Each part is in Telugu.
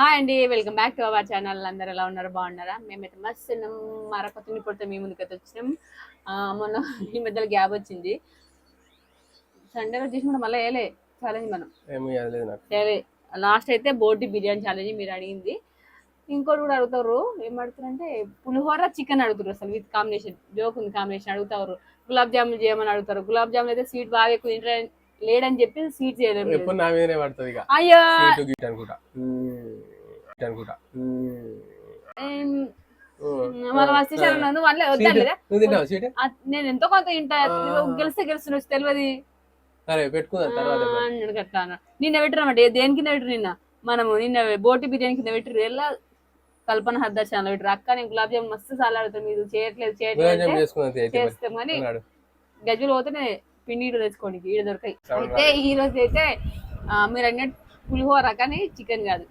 హాయ్ అండి welcome back to our channel అందరు ఎలా ఉన్నారు? బాగున్నారా? మేమైతే మస్తు మరొక తుని పొడితే మీ ముందుకైతే వచ్చినాం. మొన్న ఈ మధ్యలో గ్యాప్ వచ్చింది. సండే రోజు చేసిన కూడా మళ్ళీ వేయలే. ఛాలెంజ్ మనం. వేయలే లాస్ట్ అయితే బోటి బిర్యానీ ఛాలెంజ్ మీరు అడిగింది. ఇంకోటి కూడా అడుగుతారు ఏం అడుగుతారంటే పులిహోర చికెన్ అడుగుతారు అసలు విత్ కాంబినేషన్ జోక్ ఉంది కాంబినేషన్ అడుగుతారు. గులాబ్ జామున్ చేయమని అడుగుతారు. గులాబ్ జామున్ అయితే స్వీట్ బాగా ఎక్కువ లేడని చెప్పి స్వీట్ చేయలేము లేదు. ఎప్పుడు నా మీదనే పడుతుంది ఇక. అయ్యో! గిట్ అనుకుంటా నేను ఎంతో కొంత నువ్వు గెలిస్తే గెలుస్తున్నావు తెలియదు. సరే పెట్టుకుందాం తర్వాత. నిన్న పెట్టినమాట దేని కింద పెట్టరు నిన్న? మనము నిన్న బోటి బిర్యానీ కింద పెట్టరు ఎలా? కల్పన హద్దర్ ఛానల్ పెట్టరు అక్క నేను గులాబ్ జామ్ మస్తు సార్లు అడుగుతాను మీరు చేయట్లేదు చేయట్లేదు. చేస్తాం కానీ. గజ్జలు పోతేనే పిండి ఈడ తెచ్చుకోండి ఈడ దొరకాయి? అయితే ఈ రోజు అయితే మీరు అన్నట్టు పులిహోర కానీ చికెన్ కాదు.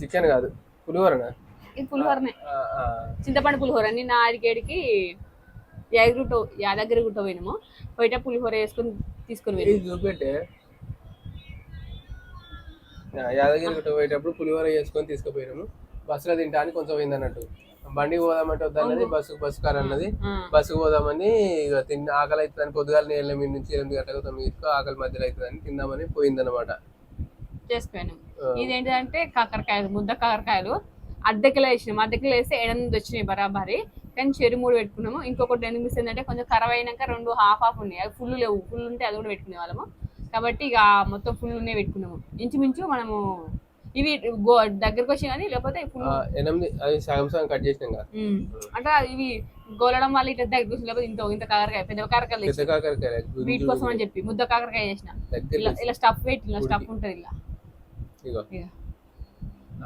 చికెన్ కాదు పులిహోరనా? ఇది పులిహోరనే. చింతపండు పులిహోర. నిన్న ఆడికేడికి యాదగిరి యాదగిరి గుట్ట పోయినాము. పోయితే పులిహోర వేసుకొని తీసుకొని ఇది చూపెట్టే. ఆ, యాదగిరి గుట్ట పోయేటప్పుడు పులిహోర చేసుకొని తీసుకుపోయినాము. బస్సులో తింటా అని కొంచెం పోయింది అన్నట్టు బండికి పోదామంటే వద్దన్నది బస్సు బస్సు కార్ అన్నది బస్సుకు పోదామని ఇక తిన్న ఆకలి అవుతుందని పొద్దుగాల నీళ్ళ మీద నుంచి ఎనిమిది గంటలకు తొమ్మిదికి ఆకలి మధ్యలో అవుతుందని తిందామని పోయిందన్నమాట. చేసుకుపోయినాము ఆ. ఇదేంటంటే కాకరకాయలు ముద్ద కాకరకాయలు. అద్దెకిలో వేసినాము అద్దెకిలో వేస్తే ఎనిమిది వచ్చినాయి బరాబరి. కానీ చెరు మూడు పెట్టుకున్నాము. ఇంకొకటి ఎందుకు మిస్ ఏంటంటే కొంచెం ఖరాబ్ అయినాక రెండు హాఫ్ హాఫ్ ఉన్నాయి. అవి ఫుల్ లేవు. ఫుల్ ఉంటే అది కూడా పెట్టుకునే వాళ్ళము. కాబట్టి ఇక మొత్తం ఫుల్ ఉన్నాయి పెట్టుకున్నాము. ఇంచుమించు మనము ఇవి దగ్గరకు వచ్చి కానీ లేకపోతే ఎనిమిది అది సగం సగం కట్ చేసినాం కదా. అంటే ఇవి గోలడం వల్ల ఇట్లా దగ్గరకు వచ్చి లేకపోతే ఇంత ఇంత కాకరకాయ పెద్ద కాకరకాయలు వీటి కోసం అని చెప్పి ముద్ద కాకరకాయ చేసిన. దగ్గర ఇలా ఇలా స్టఫ్ పెట్టి ఇలా స్టఫ్ ఉంటుంది ఇలా. ఇగో.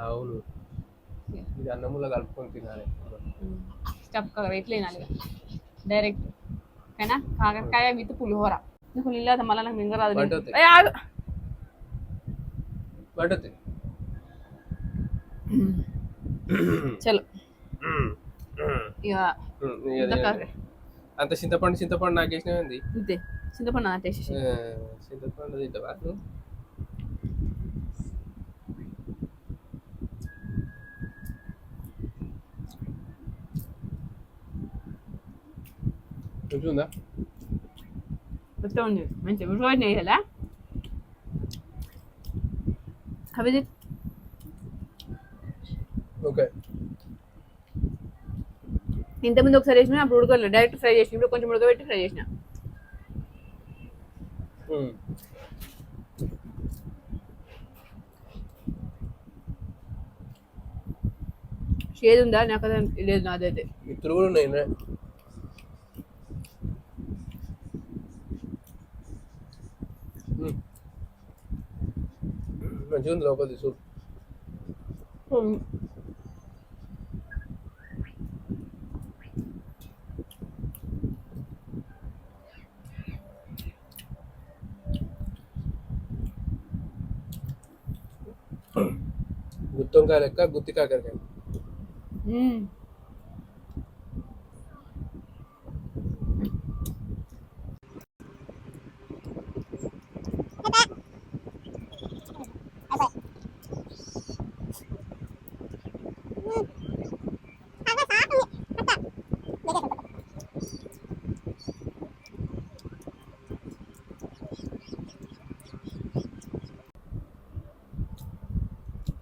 అవును. ఇది అన్నములో కలుపుకొని తినాలి. తినాలి ఇక డైరెక్ట్ ఓకేనా కాకరకాయ విత్ పులిహోర. నీకు నీళ్ళు మళ్ళీ నాకు ఆగు. పడుతుంది చలో. అంత చింతపండు చింతపండు నాకు వేసినది ఇంతే చింతపండు చింతపండు తింటావా? ఉందా మొత్తం ఉంది మంచిగా ఉడిపోయి వేయాలా అభిజిత్ ఓకే ఇంతకుముందు ఒకసారి వేసిన అప్పుడు ఉడకలేదు డైరెక్ట్ ఫ్రై చేసిన ఇప్పుడు కొంచెం ఉడకబెట్టి ఫ్రై చేసిన. షేడ్ ఉందా నాకు లేదు నాదైతే ఇత్తులు కూడా ఉన్నాయి నే- ఉమ్. మంచిగా ఉంది లోపలిది సూప్ గుత్తొంకాయ లెక్క గుత్తి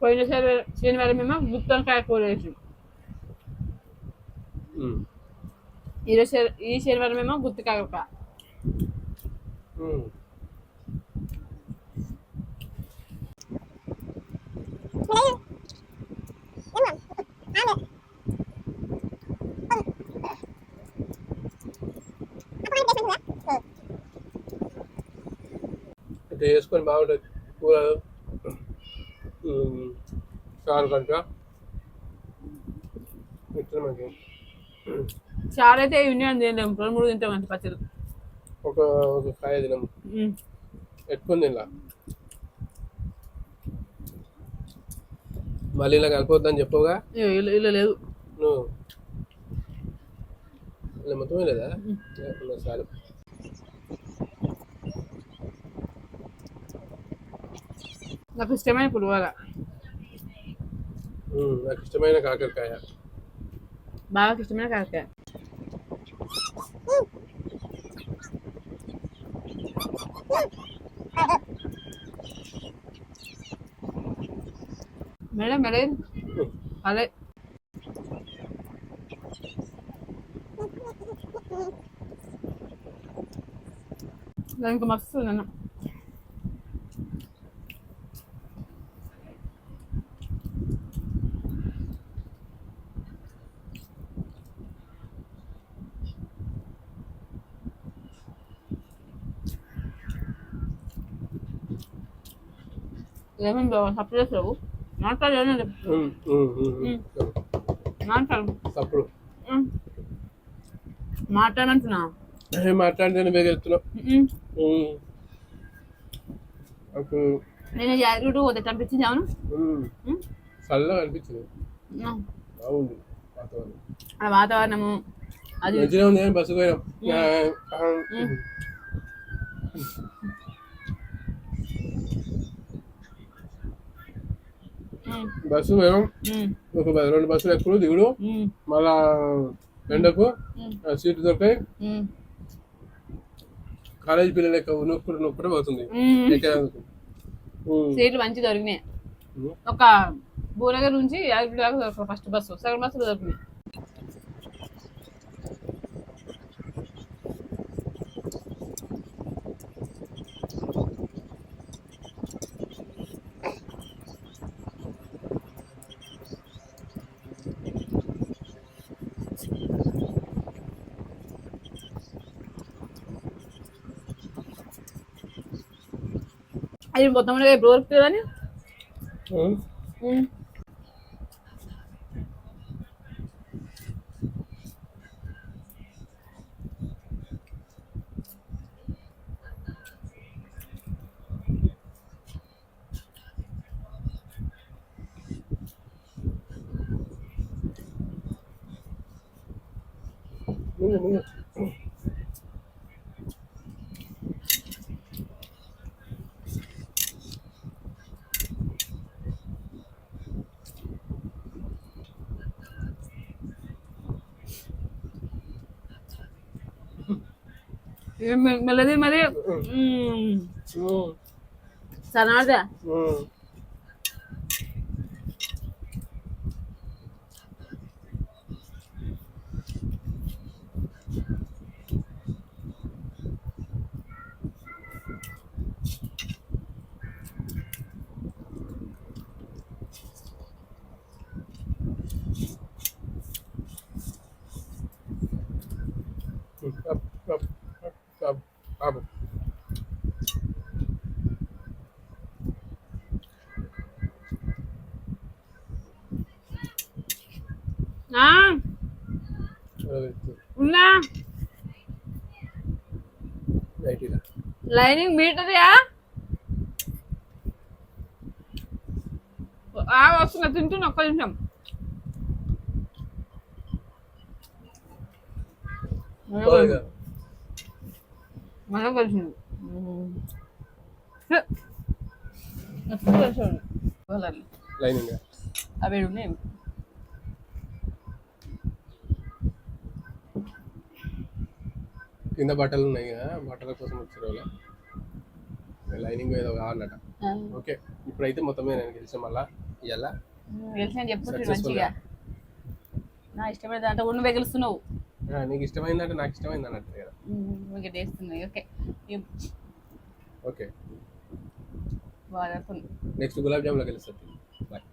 కాకరకాయ మ్మ్. పోయిన శనివారం మేము గుత్తొంకాయ కూర వేసాం. ఈరోజు ఈ శనివారం ఏమో గుత్తి కాకరకాయ ఉమ్. ఇట్లా చేసుకొని బాగుంటుంది కూర చారు మనకి. చాలా అయితే యూనియన్ తినలేము రెండు మూడు తింటాం అంతే పచ్చడి. ఒక ఒక కాయ తినము. పెట్టుకుంది ఇలా మళ్ళీ ఇలా కలిపొద్దని చెప్పవుగా? ఇలా లేదు. నువ్వు. ఇలా మొత్తమే లేదా? చాలు. నాకు ఇష్టమైన పులిహోర. నాకు ఇష్టమైన కాకరకాయ. బాగా ఇష్టమైన కాకరకాయ. మేడం మేడం అదే దానికి మస్తు నేను ఉమ్, ఉమ్, ఉమ్, ఉమ్. మాట్లాడు. తప్పుడు ఉమ్. మాట్లాడంటున్నా? మాట్లాడితే నువ్వే. ఉమ్. అప్పుడు నేను యాదగిరి పోతే పంపించింది అవును. చల్లగా అనిపించింది. ఉమ్. బాగుంది వాతావరణం. ఆ వాతావరణము అది మంచిగా ఉంది బస్సు పోయినాం ఆ, ఆ, ఉమ్. ఉమ్. బస్సు ఉమ్. ఒక రెండు బస్సులు ఎక్కువ దిగుడు. మళ్ళా ఎండకు సీట్లు దొరికాయి. కాలేజీ పిల్లలు ఎక్కువ నొప్పుడు నొప్పుడు పోతుంది. సీట్లు మంచి దొరికినాయి. ఒక భువనగర్ నుంచి యాదగిరి దాకా దొరకదు ఫస్ట్ బస్సు సెకండ్ బస్సు దొరికినాయి అది మొత్తం మీద ఎప్పుడు దొరుకుతుందని ఉమ్. మెల్లది మరి ఉమ్. సన్నదా ఉమ్. Up, up, up, up, lining మీటర్యా? ఆ వస్తున్నా తింటున్నా ఒక్క నిమిషం. మనం. Lining ఆ. అవి ఉన్నాయి. కింద బట్టలు ఉన్నాయి కదా బట్టల కోసం వచ్చారు వాళ్ళ లైనింగ్ ఏదో కావాలట ఓకే ఇప్పుడైతే మొత్తం నేను గెలిచాను మళ్ళా. ఇలా గెలిచిన చెప్పుకుంటు మంచిగా. నా ఇష్టమైన దాంట్లో కూడా నువ్వే గెలుస్తున్నావు నీకు ఇష్టమైందంటే నాకు ఇష్టమైంది అన్నట్టు కదా. ఇంకా చేస్తున్నాయి ఓకే. ఓకే. బాగా నెక్స్ట్ గులాబ్ జాములో గెలుస్తుంది బాయ్